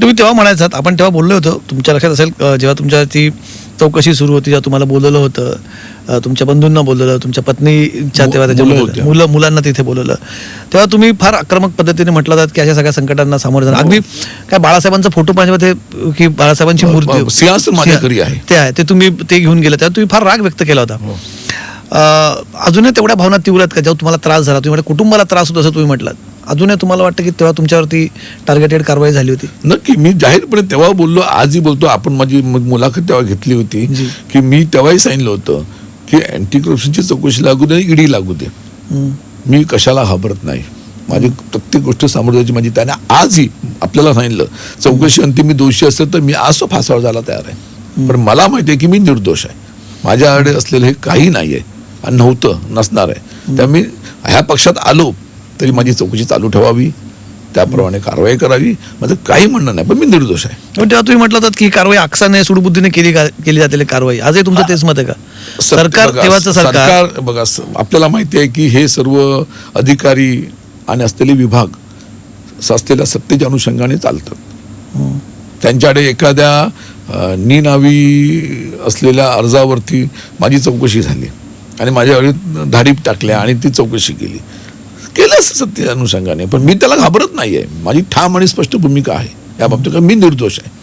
तुम्ही तेव्हा म्हणायचात आपण तेव्हा बोललो होतो तुमच्या लक्षात असेल जेव्हा तुमच्या ती चौकशी सुरू होती जेव्हा तुम्हाला बोलवलं होतं तुमच्या बंधूंना बोलवलं तुमच्या पत्नीच्या तेव्हा त्याच्या मुलं मुलांना तिथे बोलवलं. तेव्हा तुम्ही फार आक्रमक पद्धतीने म्हटलं होतं की अशा सगळ्या संकटांना सामोरं जाणं. अगदी काय बाळासाहेबांचा फोटो माझ्यामध्ये की बाळासाहेबांची मूर्ती आहे. ते आहे ते तुम्ही ते घेऊन गेलं तेव्हा तुम्ही फार राग व्यक्त केला होता. अ, अजूनही तेवढ्या भावना तीव्र आहेत का? जेव्हा तुम्हाला त्रास झाला तुम्ही म्हटलं कुटुंबाला त्रास होतो असं तुम्ही म्हटलात? अजूनही तुम्हाला वाटतं की तेव्हा तुमच्यावरती टार्गेटेड कारवाई झाली होती? नक्की मी जाहीरपणे तेव्हा बोललो आजही बोलतो आपण माझी मुलाखत तेव्हा घेतली होती. की मी तेव्हाही सांगितलं होतं की अँटी करप्शनची चौकशी लागू दे ईडी लागू दे. मी कशाला घाबरत नाही. माझी प्रत्येक गोष्ट समोर जायची माझी त्याने आजही आपल्याला सांगितलं चौकशी अंतिम मी दोषी असेल तर मी आज तो फासावर जायला तयार आहे. पण मला माहिती आहे की मी निर्दोष आहे. माझ्याकडे असलेलं हे काही नाही आहे आणि नव्हतं नसणार आहे. त्यामुळे ह्या पक्षात आलो. तरी माझी चौकशी चालू ठेवावी त्याप्रमाणे कारवाई करावी. माझं काही म्हणणं नाही पण मी निर्दोष आहे. पण तेव्हा तुम्ही म्हटलं होतं की ही कारवाई आक्षाने सुडबुद्धीने केली का- केली जाते कारवाई. आजही तुमचं तेच मत आहे का? सत्य- सरकार बघा, तेव्हाचं सरकार. सरकार बघा स- आपल्याला माहिती आहे की हे सर्व अधिकारी आणि असलेले विभाग स- असलेल्या सत्तेच्या अनुषंगाने चालतात. त्यांच्याकडे एखाद्या अ, निनावी असलेल्या अर्जावरती माझी चौकशी झाली. आणि माझ्याकडे धाडीप टाकल्या आणि ती चौकशी केली. केलं असं सत्तेच्या अनुषंगाने. पण मी त्याला घाबरत नाहीये. माझी ठाम आणि स्पष्ट भूमिका आहे. या बाबतीत मी निर्दोष आहे.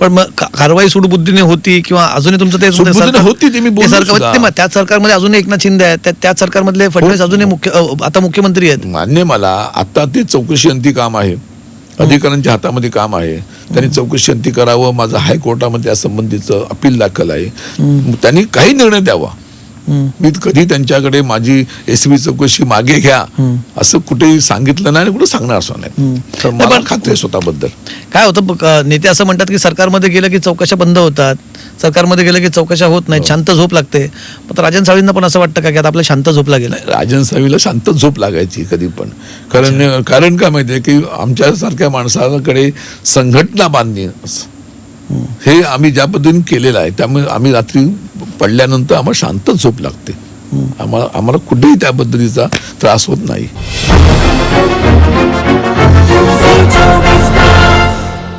पण मग कारवाई सुडबुद्धीने होती किंवा अजूनही तुमचं आहे, सरकार- होती, ते मी ते. ते त्याच सरकारमध्ये अजूनही एकनाथ शिंदे आहेत. त्या- त्याच सरकारमधले फडणवीस हो. अजूनही मुख्य आता मुख्यमंत्री आहेत. मान्य मला आता ते चौकशी अंती काम आहे. अधिकाऱ्यांच्या हातामध्ये काम आहे. त्यांनी चौकशी अंती करावं. माझं हायकोर्टामध्ये या संबंधीचं अपील दाखल आहे. त्यांनी काही निर्णय द्यावा. मी कधी त्यांच्याकडे माझी एसबी चौकशी मागे घ्या. असं कुठेही सांगितलं नाही आणि कुठे सांगणार असं नाही. तर मला पण- खात्री स्वतःबद्दल. काय होतं ब- नेते असं म्हणतात की सरकारमध्ये गेलं की चौकशा बंद होतात. सरकारमध्ये गेलं की चौकशा होत हो. नाही शांत झोप लागते. पण राजन साळींना पण असं वाटतं का की आता आपल्या शांत झोप लागेल? राजन सावीला शांत झोप लागायची कधी पण. कारण कारण काय माहितीये की आमच्यासारख्या माणसाकडे संघटना बांधणे हे आम्ही ज्या पद्धतीने केलेलं आहे त्यामुळे आम्ही रात्री पडल्यानंतर आम्हाला शांत झोप लागते. आम्हाला आम्हाला कुठेही त्या पद्धतीचा त्रास होत नाही.